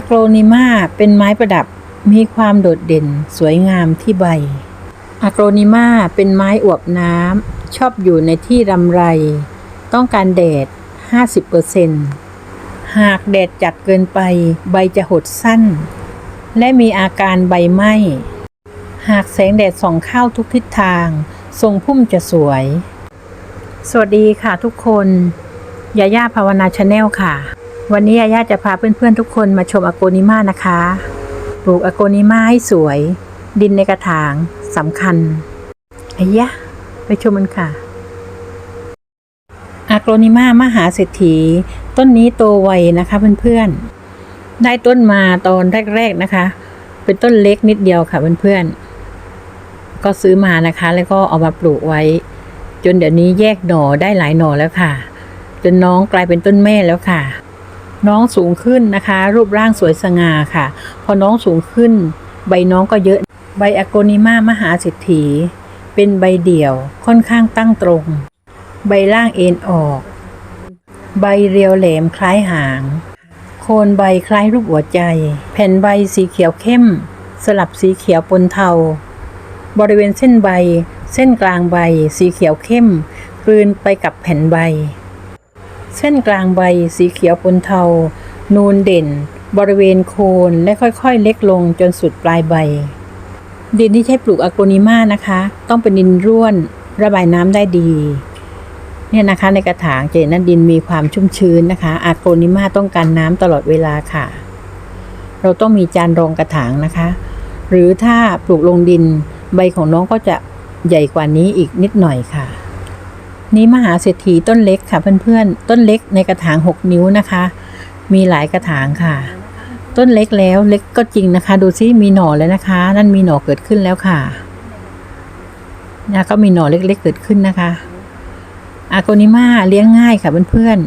อะโกรนิมาเป็นไม้ประดับมีความโดดเด่นสวยงามที่ใบอะโกรนิมาเป็นไม้อวบน้ำชอบอยู่ในที่รำไร ต้องการแดด 50%หากแดดจัดเกินไปใบจะหดสั้น และมีอาการใบไหม้ หากแสงแดดส่องเข้าทุกทิศทาง ทรงพุ่มจะสวย สวัสดีค่ะทุกคนยาย่าภาวนาชาแนลค่ะ วันนี้ยาย่าจะพาเพื่อนๆทุกคนมาชมอโกนิมานะคะ ปลูกอโกนิมาให้สวย ดินในกระถางสำคัญอ้ยะ ไปชมมันค่ะอโกนิมามหาเศรษฐี ต้นนี้โตไวนะคะเพื่อนๆ ได้ต้นมาตอนแรกๆนะคะ เป็นต้นเล็กนิดเดียวค่ะเพื่อนๆ ก็ซื้อมานะคะ แล้วก็เอามาปลูกไว้ จนเดี๋ยวนี้แยกหน่อได้หลายหน่อแล้วค่ะ จนน้องกลายเป็นต้นแม่แล้วค่ะ น้องสูงขึ้นนะคะ รูปร่างสวยสง่าค่ะ พอน้องสูงขึ้น ใบน้องก็เยอะ ใบอโกนิมามหาเศรษฐีเป็นใบเดี่ยวค่อนข้างตั้งตรง ใบล่างเอ็นออก ใบเรียวแหลมคล้ายหาง โคนใบคล้ายรูปหัวใจ แผ่นใบสีเขียวเข้ม สลับสีเขียวปนเทา บริเวณเส้นใบ เส้นกลางใบ สีเขียวเข้มกลืนไปกับแผ่นใบ เส้นกลางใบสีเขียวปนเทา นูนเด่น บริเวณโคนและค่อยๆ เล็กลงจนสุดปลายใบ ดินที่ใช้ปลูกอโกนิมานะคะ ต้องเป็นดินร่วนระบายน้ำได้ดี เนี่ยนะคะในกระถางจะเห็นว่าดินมีความชุ่มชื้นนะคะอโกนิมาต้องการน้ำตลอดเวลาค่ะ เราต้องมีจานรองกระถางนะคะ หรือถ้าปลูกลงดินใบของน้องก็จะใหญ่กว่านี้อีกนิดหน่อยค่ะ นี้มหาเศรษฐีต้นเล็กค่ะเพื่อนๆ ต้นเล็กในกระถาง 6 นิ้วนะคะ มีหลายกระถางค่ะ ต้นเล็กแล้วเล็กก็จริงนะคะ ดูซิมีหน่อแล้วนะคะ นั่นมีหน่อเกิดขึ้นแล้วค่ะนะก็มีหน่อเล็กๆเกิดขึ้นนะคะอาโกนิมาเลี้ยงง่ายค่ะเพื่อน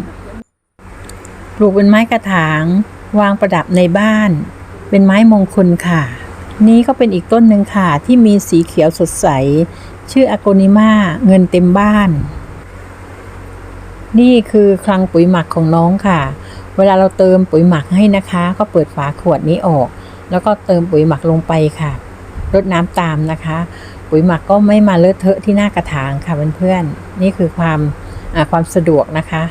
ๆ ปลูกเป็นไม้กระถาง วางประดับในบ้าน เป็นไม้มงคลค่ะ นี้ก็เป็นอีกต้นหนึ่งค่ะ ที่มีสีเขียวสดใส ชื่ออโกนิมาเงินเต็มบ้าน นี่คือคลังปุ๋ยหมักของน้องค่ะ เวลาเราเติมปุ๋ยหมักให้นะคะ ก็เปิดฝาขวดนี้ออก แล้วก็เติมปุ๋ยหมักลงไปค่ะรดน้ำตามนะคะ ปุ๋ยหมักก็ไม่มาเลอะเทอะที่หน้ากระถางค่ะเพื่อนๆนี่คือความความสะดวกนะคะ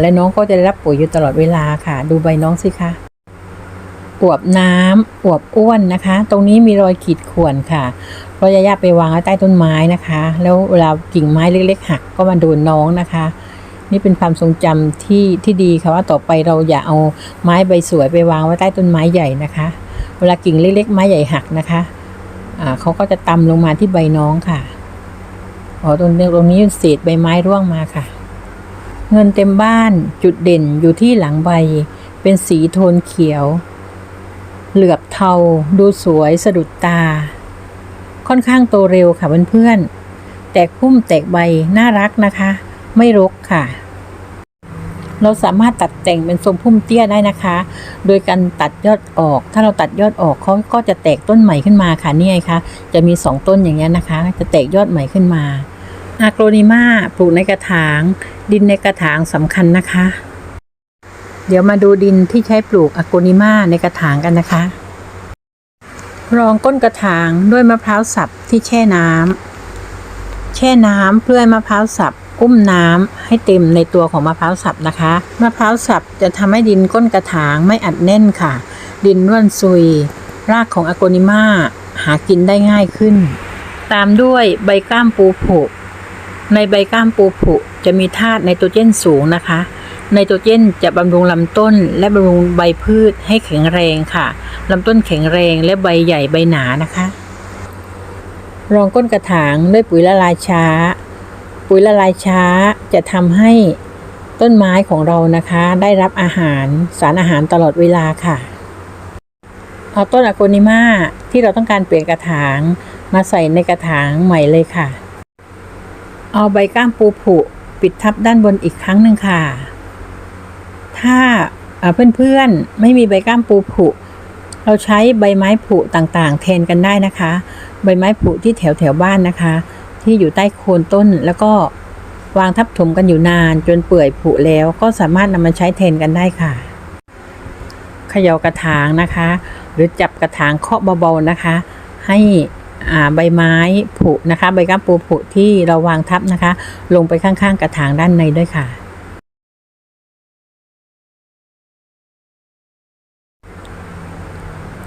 และน้องก็จะได้รับปุ๋ยอยู่ตลอดเวลาค่ะ ดูใบน้องสิคะ อวบน้ำอวบอ้วนนะคะ ตรงนี้มีรอยขีดข่วนค่ะเพราะยาย่าไปวางไว้ใต้ต้นไม้นะคะ แล้วเวลากิ่งไม้เล็กๆหักก็มาโดนน้องนะคะ นี่เป็นความทรงจำที่ที่ดีค่ะว่าต่อไปเราอย่าเอาไม้ใบสวยไปวางไว้ใต้ต้นไม้ใหญ่นะคะ เวลากิ่งเล็กๆไม้ใหญ่หักนะคะอ่าเขาก็จะตำลงมาที่ใบน้องค่ะอ๋อตรงนี้ตรงนี้เศษใบไม้ร่วงมาค่ะ เงินเต็มบ้านจุดเด่นอยู่ที่หลังใบ เป็นสีโทนเขียว เหลือบเทา ดูสวยสะดุดตา ค่อนข้างโตเร็วค่ะเพื่อนๆแตกพุ่มแตกใบน่ารักนะคะ ไม่รกค่ะ เราสามารถตัดแต่งเป็นทรงพุ่มเตี้ยได้นะคะ โดยการตัดยอดออก ถ้าเราตัดยอดออกเขาก็จะแตกต้นใหม่ขึ้นมาค่ะนี่ไงคะจะมีสองต้นอย่างเงี้ยนะคะ จะแตกยอดใหม่ขึ้นมาอาโกรนิมาปลูกในกระถาง ดินในกระถางสำคัญนะคะ เดี๋ยวมาดูดินที่ใช้ปลูกอะโกนิมาในกระถางกันนะคะ รองก้นกระถางด้วยมะพร้าวสับที่แช่น้ำแช่น้ำเพื่อให้มะพร้าวสับอุ้มน้ำให้เต็มในตัวของมะพร้าวสับนะคะ มะพร้าวสับจะทำให้ดินก้นกระถางไม่อัดแน่นค่ะ ดินร่วนซุย รากของอะโกนิมาหากินได้ง่ายขึ้น ตามด้วยใบกล้ามปูผุในใบกล้ามปูผุจะมีธาตุไนโตรเจนสูงนะคะ ไนโตรเจนจะบำรุงลำต้นและบำรุงใบพืชให้แข็งแรงค่ะลำต้นแข็งแรงและใบใหญ่ใบหนานะคะ รองก้นกระถางด้วยปุ๋ยละลายช้า ปุ๋ยละลายช้าจะทำให้ต้นไม้ของเรานะคะ ได้รับอาหารสารอาหารตลอดเวลาค่ะเอาต้นอะโกนิมาที่เราต้องการเปลี่ยนกระถางมาใส่ในกระถางใหม่เลยค่ะ เอาใบก้ามปูผุปิดทับด้านบนอีกครั้งหนึ่งค่ะ ถ้าเพื่อนๆไม่มีใบก้ามปูผุ เราใช้ใบไม้ผุต่างๆ แทนกันได้นะคะ ใบไม้ผุที่แถวแถวบ้านนะคะ ที่อยู่ใต้โคนต้นแล้วก็วางทับถมกันอยู่นาน จนเปื่อยผุแล้วก็สามารถนำมาใช้แทนกันได้ค่ะเขย่ากระถางนะคะ หรือจับกระถางเคาะเบาๆนะคะ ให้ใบไม้ผุนะคะ ใบก้ามปูผุที่เราวางทับนะคะ ลงไปข้างๆ กระถางด้านในด้วยค่ะ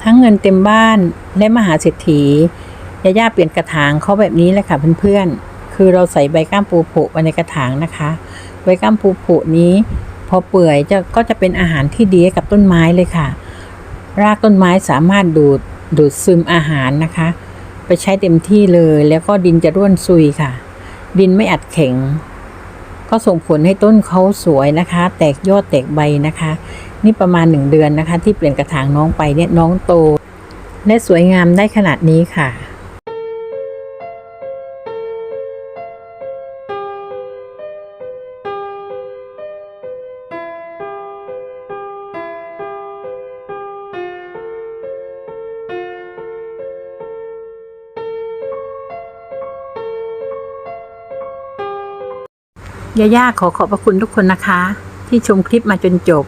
ทั้งเงินเต็มบ้านและมหาเศรษฐียาย่าเปลี่ยนกระถางเขาแบบนี้แหละค่ะเพื่อนๆ คือเราใส่ใบก้ามปูผุไว้ในกระถางนะคะ ใบก้ามปูผุนี้พอเปื่อยจะก็จะเป็นอาหารที่ดีกับต้นไม้เลยค่ะ รากต้นไม้สามารถดูดดูดซึมอาหารนะคะ ไปใช้เต็มที่เลยแล้วก็ดินจะร่วนซุยค่ะ ดินไม่อัดแข็ง ก็ส่งผลให้ต้นเขาสวยนะคะ แตกยอดแตกใบนะคะ นี่ประมาณหนึ่งเดือนนะคะ ที่เปลี่ยนกระถางน้องไปเนี่ยน้องโต และสวยงามได้ขนาดนี้ค่ะย่ายาขอขอบพระคุณทุกคนนะคะ ที่ชมคลิปมาจนจบ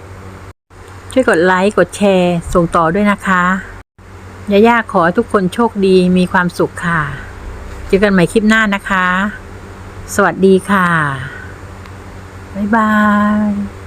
ช่วยกดไลค์ กดแชร์ ส่งต่อด้วยนะคะย่าย่าขอให้ทุกคนโชคดีมีความสุขค่ะ เจอกันใหม่คลิปหน้านะคะ สวัสดีค่ะ บ๊ายบาย